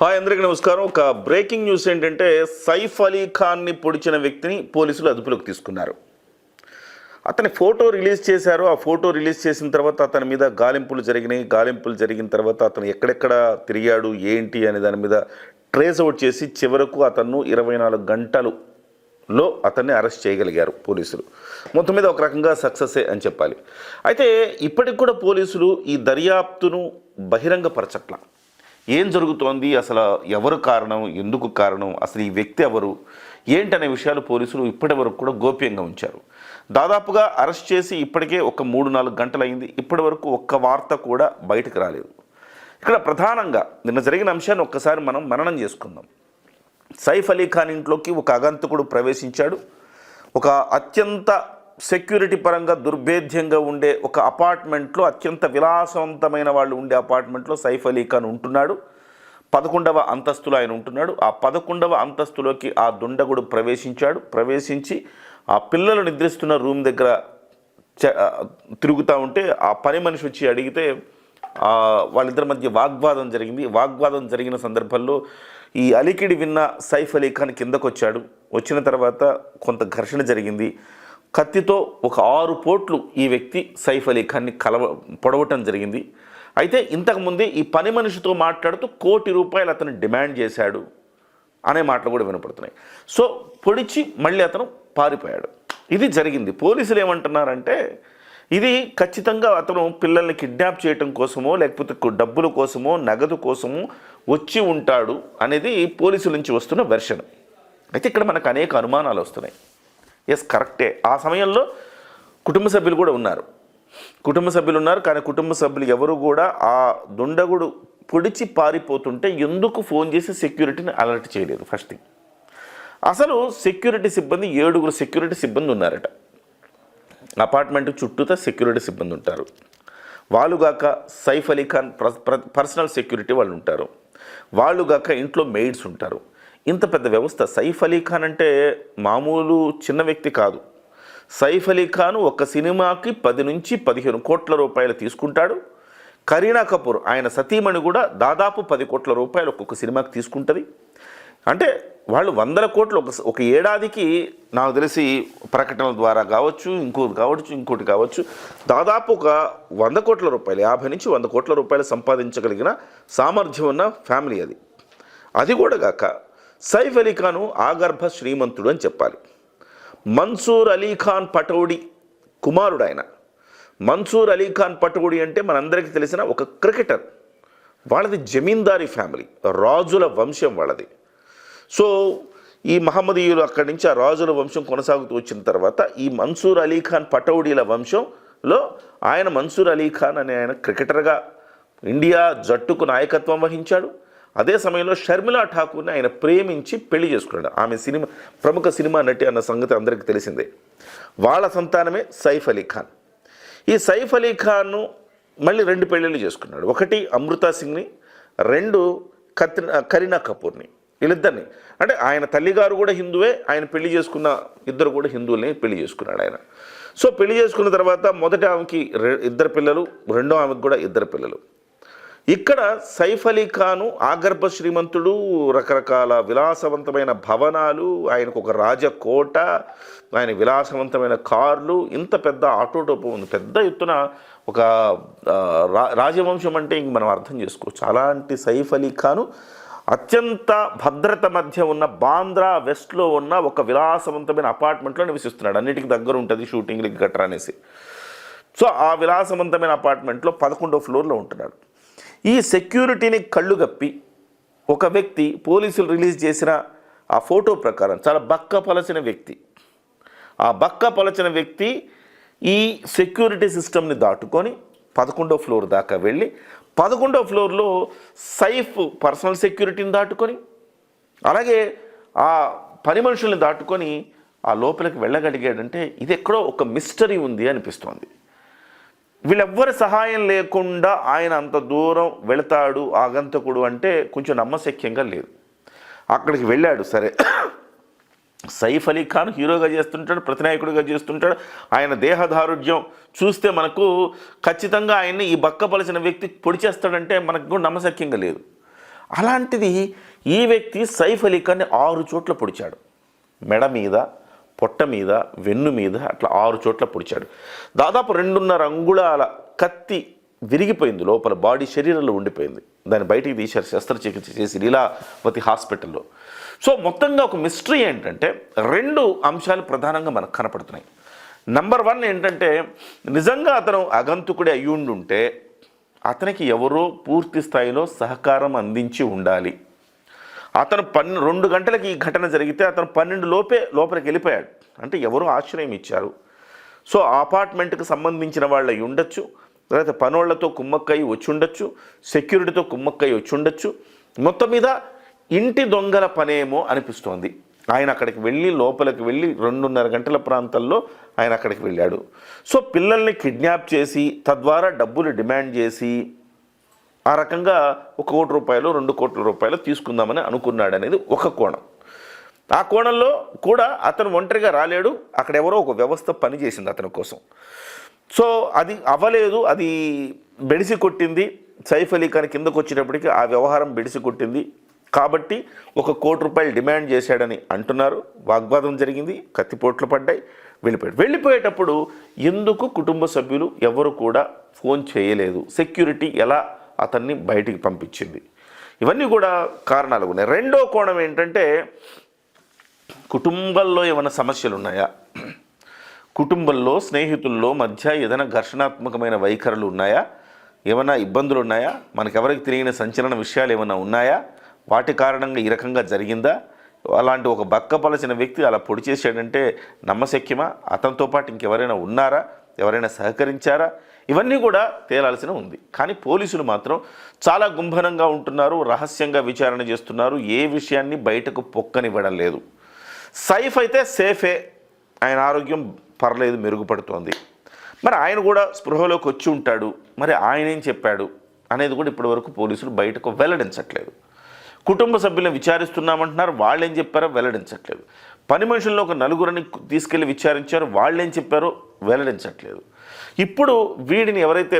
Hi అందరికీ నమస్కారం. ఒక బ్రేకింగ్ న్యూస్ ఏంటంటే సైఫ్ అలీ ఖాన్ని పొడిచిన వ్యక్తిని పోలీసులు అదుపులోకి తీసుకున్నారు. అతని ఫోటో రిలీజ్ చేశారు. ఆ ఫోటో రిలీజ్ చేసిన తర్వాత అతని మీద గాలింపులు జరిగినాయి. గాలింపులు జరిగిన తర్వాత అతను ఎక్కడెక్కడ తిరిగాడు ఏంటి అనే దాని మీద ట్రేస్ అవుట్ చేసి చివరకు అతను ఇరవై నాలుగు గంటలులో అతన్ని అరెస్ట్ చేయగలిగారు పోలీసులు. మొత్తం మీద ఒక రకంగా సక్సెసే అని చెప్పాలి. అయితే ఇప్పటికి కూడా పోలీసులు ఈ దర్యాప్తును బహిరంగపరచట్ల. ఏం జరుగుతోంది? అసలు ఎవరు కారణం? ఎందుకు కారణం? అసలు ఈ వ్యక్తి ఎవరు? ఏంటనే విషయాలు పోలీసులు ఇప్పటి వరకు కూడా గోప్యంగా ఉంచారు. దాదాపుగా అరెస్ట్ చేసి ఇప్పటికే ఒక మూడు నాలుగు గంటలైంది ఇప్పటి వరకు ఒక్క వార్త కూడా బయటకు రాలేదు. ఇక్కడ ప్రధానంగా నిన్న జరిగిన అంశాన్ని ఒక్కసారి మనం మననం చేసుకుందాం. సైఫ్ అలీ ఖాన్ ఇంట్లోకి ఒక అగంతకుడు ప్రవేశించాడు. ఒక అత్యంత సెక్యూరిటీ పరంగా దుర్భేద్యంగా ఉండే ఒక అపార్ట్మెంట్లో అత్యంత విలాసవంతమైన వాళ్ళు ఉండే అపార్ట్మెంట్లో సైఫ్ అలీ ఖాన్ ఉంటున్నాడు. పదకొండవ అంతస్తులో ఆయన ఉంటున్నాడు. ఆ పదకొండవ అంతస్తులోకి ఆ దుండగుడు ప్రవేశించాడు. ప్రవేశించి ఆ పిల్లలు నిద్రిస్తున్న రూమ్ దగ్గర చ- తిరుగుతూ ఉంటే ఆ పని మనిషి వచ్చి అడిగితే వాళ్ళిద్దరి మధ్య వాగ్వాదం జరిగింది. వాగ్వాదం జరిగిన సందర్భంలో ఈ అలికిడి విన్న సైఫ్ అలీ ఖాన్ కిందకు వచ్చాడు వచ్చిన తర్వాత కొంత ఘర్షణ జరిగింది. కత్తితో ఒక ఆరు పోట్లు ఈ వ్యక్తి సైఫ్ అలీ ఖాన్ని కలవ పొడవటం జరిగింది. అయితే ఇంతకుముందే ఈ పని మనిషితో మాట్లాడుతూ కోటి రూపాయలు అతను డిమాండ్ చేశాడు అనే మాటలు కూడా వినపడుతున్నాయి. సో పొడిచి మళ్ళీ అతను పారిపోయాడు. ఇది జరిగింది. పోలీసులు ఏమంటున్నారంటే ఇది ఖచ్చితంగా అతను పిల్లల్ని కిడ్నాప్ చేయటం కోసమో లేకపోతే డబ్బుల కోసమో నగదు కోసమో వచ్చి ఉంటాడు అనేది పోలీసుల నుంచి వస్తున్న వెర్షన్. అయితే ఇక్కడ మనకు అనేక అనుమానాలు వస్తున్నాయి. ఎస్ కరెక్టే ఆ సమయంలో కుటుంబ సభ్యులు కూడా ఉన్నారు. కుటుంబ సభ్యులు ఉన్నారు కానీ కుటుంబ సభ్యులు ఎవరు కూడా ఆ దుండగుడు పొడిచి పారిపోతుంటే ఎందుకు ఫోన్ చేసి సెక్యూరిటీని అలర్ట్ చేయలేదు? ఫస్ట్ థింగ్ అసలు సెక్యూరిటీ సిబ్బంది ఏడుగురు సెక్యూరిటీ సిబ్బంది ఉన్నారట. అపార్ట్మెంట్ చుట్టూతో సెక్యూరిటీ సిబ్బంది ఉంటారు. వాళ్ళుగాక సైఫ్ అలీ ఖాన్ ప్ర- పర్సనల్ సెక్యూరిటీ వాళ్ళు ఉంటారు వాళ్ళుగాక ఇంట్లో మెయిడ్స్ ఉంటారు. ఇంత పెద్ద వ్యవస్థ. సైఫ్ అలీ ఖాన్ అంటే మామూలు చిన్న వ్యక్తి కాదు. సైఫ్ అలీ ఖాన్ ఒక సినిమాకి పది నుంచి పదిహేను కోట్ల రూపాయలు తీసుకుంటాడు. కరీనా కపూర్ ఆయన సతీమణి కూడా దాదాపు పది కోట్ల రూపాయలు ఒక్కొక్క సినిమాకి తీసుకుంటుంది. అంటే వాళ్ళు వందల కోట్లు ఒక ఒక ఏడాదికి నాకు తెలిసి ప్రకటనల ద్వారా కావచ్చు ఇంకోటి కావచ్చు ఇంకోటి కావచ్చు దాదాపు ఒక వంద కోట్ల రూపాయలు యాభై నుంచి వంద కోట్ల రూపాయలు సంపాదించగలిగిన సామర్థ్యం ఉన్న ఫ్యామిలీ అది. అది కూడా కాక సైఫ్ అలీఖాను ఆగర్భ శ్రీమంతుడు అని చెప్పాలి. మన్సూర్ అలీఖాన్ పటౌడి కుమారుడు ఆయన మన్సూర్ అలీ ఖాన్ పటౌడి అంటే మనందరికీ తెలిసిన ఒక క్రికెటర్. వాళ్ళది జమీందారీ ఫ్యామిలీ రాజుల వంశం వాళ్ళది. సో ఈ మహమ్మదీయులు అక్కడి నుంచి ఆ రాజుల వంశం కొనసాగుతూ వచ్చిన తర్వాత ఈ మన్సూర్ అలీఖాన్ పటౌడీల వంశంలో ఆయన మన్సూర్ అలీఖాన్ అనే ఆయన క్రికెటర్గా ఇండియా జట్టుకు నాయకత్వం వహించాడు. అదే సమయంలో షర్మిలా ఠాకూర్ని ఆయన ప్రేమించి పెళ్ళి చేసుకున్నాడు. ఆమె సినిమా ప్రముఖ సినిమా నటి అన్న సంగతి అందరికీ తెలిసిందే. వాళ్ళ సంతానమే సైఫ్ అలీ ఖాన్. ఈ సైఫ్ అలీ ఖాన్ను మళ్ళీ రెండు పెళ్ళిళ్ళు చేసుకున్నాడు. ఒకటి అమృతా సింగ్ని రెండు కత్రినా కరీనా కపూర్ని వీళ్ళిద్దరిని. అంటే ఆయన తల్లిగారు కూడా హిందువే ఆయన పెళ్ళి చేసుకున్న ఇద్దరు కూడా హిందువుల్ని పెళ్ళి చేసుకున్నాడు ఆయన. సో పెళ్ళి చేసుకున్న తర్వాత మొదటి ఆమెకి రె- ఇద్దరు పిల్లలు రెండో ఆమెకు కూడా ఇద్దరు పిల్లలు. ఇక్కడ సైఫ్ అలీ ఖాను ఆగర్భ శ్రీమంతుడు రకరకాల విలాసవంతమైన భవనాలు ఆయనకు ఒక రాజకోట ఆయన విలాసవంతమైన కార్లు ఇంత పెద్ద ఆటోటోపు ఉంది. పెద్ద ఎత్తున ఒక రా రాజవంశం అంటే ఇంక మనం అర్థం చేసుకోవచ్చు. అలాంటి సైఫ్ అలీ ఖాను అత్యంత భద్రత మధ్య ఉన్న బాంద్రా వెస్ట్లో ఉన్న ఒక విలాసవంతమైన అపార్ట్మెంట్లో నివసిస్తున్నాడు. అన్నిటికి దగ్గర ఉంటుంది షూటింగ్లకి గట్రా అనేసి. సో ఆ విలాసవంతమైన అపార్ట్మెంట్లో పదకొండో ఫ్లోర్లో ఉంటున్నాడు. ఈ సెక్యూరిటీని కళ్ళు గప్పి ఒక వ్యక్తి పోలీసులు రిలీజ్ చేసిన ఆ ఫోటో ప్రకారం చాలా బక్క పలచిన వ్యక్తి. ఆ బక్క పలచిన వ్యక్తి ఈ సెక్యూరిటీ సిస్టమ్ని దాటుకొని పదకొండో ఫ్లోర్ దాకా వెళ్ళి పదకొండో ఫ్లోర్లో సైఫ్ పర్సనల్ సెక్యూరిటీని దాటుకొని అలాగే ఆ పని మనుషుల్ని దాటుకొని ఆ లోపలికి వెళ్ళగలిగాడంటే ఇది ఎక్కడో ఒక మిస్టరీ ఉంది అనిపిస్తోంది. వీళ్ళెవ్వరి సహాయం లేకుండా ఆయన అంత దూరం వెళతాడు ఆగంతకుడు అంటే కొంచెం నమ్మశక్యంగా లేదు. అక్కడికి వెళ్ళాడు సరే. సైఫ్ అలీ ఖాన్ హీరోగా చేస్తుంటాడు ప్రతినాయకుడిగా చేస్తుంటాడు. ఆయన దేహదారుఢ్యం చూస్తే మనకు ఖచ్చితంగా ఆయన్ని ఈ బక్కపలిసిన వ్యక్తి పొడిచేస్తాడంటే మనకు కూడా నమ్మశక్యంగా లేదు. అలాంటిది ఈ వ్యక్తి సైఫ్ అలీ ఖాన్ని ఆరు చోట్ల పొడిచాడు. మెడ మీద పొట్ట మీద వెన్ను మీద అట్లా ఆరు చోట్ల పొడిచాడు. దాదాపు రెండున్నర అంగుళాల కత్తి విరిగిపోయింది లోపల బాడీ శరీరంలో ఉండిపోయింది. దాన్ని బయటికి తీశారు శస్త్రచికిత్స చేసి లీలావతి హాస్పిటల్లో. సో మొత్తంగా ఒక మిస్టరీ ఏంటంటే రెండు అంశాలు ప్రధానంగా మనకు కనపడుతున్నాయి. నంబర్ వన్ ఏంటంటే నిజంగా అతను అగంతుకుడే అయ్యుండుంటే అతనికి ఎవరో పూర్తి స్థాయిలో సహకారం అందించి ఉండాలి. అతను పన్ను రెండు గంటలకి ఈ ఘటన జరిగితే అతను పన్నెండు లోపే లోపలికి వెళ్ళిపోయాడు. అంటే ఎవరో ఆశ్రయం ఇచ్చారు? సో ఆ అపార్ట్మెంట్కి సంబంధించిన వాళ్ళు ఉండొచ్చు. తర్వాత పనోళ్ళతో కుమ్మక్కయ్యి వచ్చి ఉండొచ్చు. సెక్యూరిటీతో కుమ్మక్కయ్యి వచ్చి ఉండొచ్చు. మొత్తం మీద ఇంటి దొంగల పనేమో అనిపిస్తోంది. ఆయన అక్కడికి వెళ్ళి లోపలికి వెళ్ళి రెండున్నర గంటల ప్రాంతంలో ఆయన అక్కడికి వెళ్ళాడు. సో పిల్లల్ని కిడ్నాప్ చేసి తద్వారా డబ్బులు డిమాండ్ చేసి ఆ రకంగా ఒక కోటి రూపాయలు రెండు కోట్ల రూపాయలు తీసుకుందామని అనుకున్నాడు అనేది ఒక కోణం. ఆ కోణంలో కూడా అతను ఒంటరిగా రాలేడు. అక్కడ ఎవరో ఒక వ్యవస్థ పనిచేసింది అతని కోసం. సో అది అవ్వలేదు. అది బెడిసి కొట్టింది. సైఫ్ అలీ ఖాన్ కిందకు వచ్చేటప్పటికి ఆ వ్యవహారం బెడిసి కొట్టింది. కాబట్టి ఒక కోటి రూపాయలు డిమాండ్ చేశాడని అంటున్నారు. వాగ్వాదం జరిగింది. కత్తిపోట్లు పడ్డాయి. వెళ్ళిపోయాడు. వెళ్ళిపోయేటప్పుడు ఎందుకు కుటుంబ సభ్యులు ఎవరు కూడా ఫోన్ చేయలేదు? సెక్యూరిటీ ఎలా అతన్ని బయటికి పంపించింది. ఇవన్నీ కూడా కారణాలు ఉన్నాయి. రెండో కోణం ఏంటంటే కుటుంబంలో ఏమైనా సమస్యలు ఉన్నాయా? కుటుంబంలో స్నేహితుల్లో మధ్య ఏదైనా ఘర్షణాత్మకమైన వైఖరులు ఉన్నాయా? ఏమైనా ఇబ్బందులు ఉన్నాయా? మనకెవరికి తెలియని సంచలన విషయాలు ఏమైనా ఉన్నాయా? వాటి కారణంగా ఈ రకంగా జరిగిందా? అలాంటి ఒక బక్కపలచిన వ్యక్తి అలా పొడి చేశాడంటే నమ్మశక్యమా? అతనితో పాటు ఇంకెవరైనా ఉన్నారా? ఎవరైనా సహకరించారా? ఇవన్నీ కూడా తేలాల్సిన ఉంది. కానీ పోలీసులు మాత్రం చాలా గుంభనంగా ఉంటున్నారు రహస్యంగా విచారణ చేస్తున్నారు ఏ విషయాన్ని బయటకు పొక్కనివ్వడం లేదు సైఫ్ అయితే సేఫే ఆయన ఆరోగ్యం పర్లేదు మెరుగుపడుతోంది. మరి ఆయన కూడా స్పృహలోకి వచ్చి ఉంటాడు మరి ఆయన ఏం చెప్పాడు అనేది కూడా ఇప్పటివరకు పోలీసులు బయటకు వెల్లడించట్లేదు. కుటుంబ సభ్యులను విచారిస్తున్నామంటున్నారు వాళ్ళు ఏం చెప్పారో వెల్లడించట్లేదు. పని మనుషుల్లో ఒక నలుగురిని తీసుకెళ్ళి విచారించారు వాళ్ళేం చెప్పారో వెల్లడించట్లేదు. ఇప్పుడు వీడిని ఎవరైతే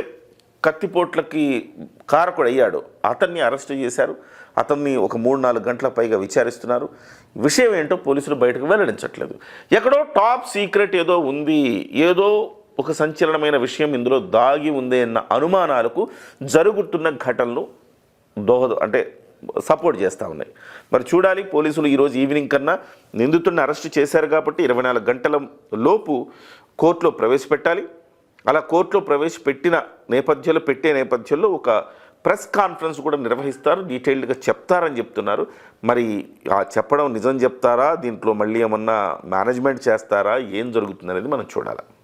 కత్తిపోట్లకి కారకుడు అయ్యాడో అతన్ని అరెస్ట్ చేశారు. అతన్ని ఒక మూడు నాలుగు గంటల పైగా విచారిస్తున్నారు. విషయం ఏంటో పోలీసులు బయటకు వెల్లడించట్లేదు. ఎక్కడో టాప్ సీక్రెట్ ఏదో ఉంది. ఏదో ఒక సంచలనమైన విషయం ఇందులో దాగి ఉంది అన్న అనుమానాలకు జరుగుతున్న ఘటనలు దోహద అంటే సపోర్ట్ చేస్తూ ఉన్నాయి. మరి చూడాలి పోలీసులు ఈరోజు ఈవినింగ్ కన్నా నిందితుడిని అరెస్ట్ చేశారు కాబట్టి ఇరవై నాలుగు గంటల లోపు కోర్టులో ప్రవేశపెట్టాలి. అలా కోర్టులో ప్రవేశపెట్టిన నేపథ్యంలో పెట్టే నేపథ్యంలో ఒక ప్రెస్ కాన్ఫరెన్స్ కూడా నిర్వహిస్తారు. డీటెయిల్డ్గా చెప్తారని చెప్తున్నారు. మరి ఆ చెప్పడం నిజం చెప్తారా? దీంట్లో మళ్ళీ ఏమన్నా మేనేజ్మెంట్ చేస్తారా? ఏం జరుగుతుంది అనేది మనం చూడాలి.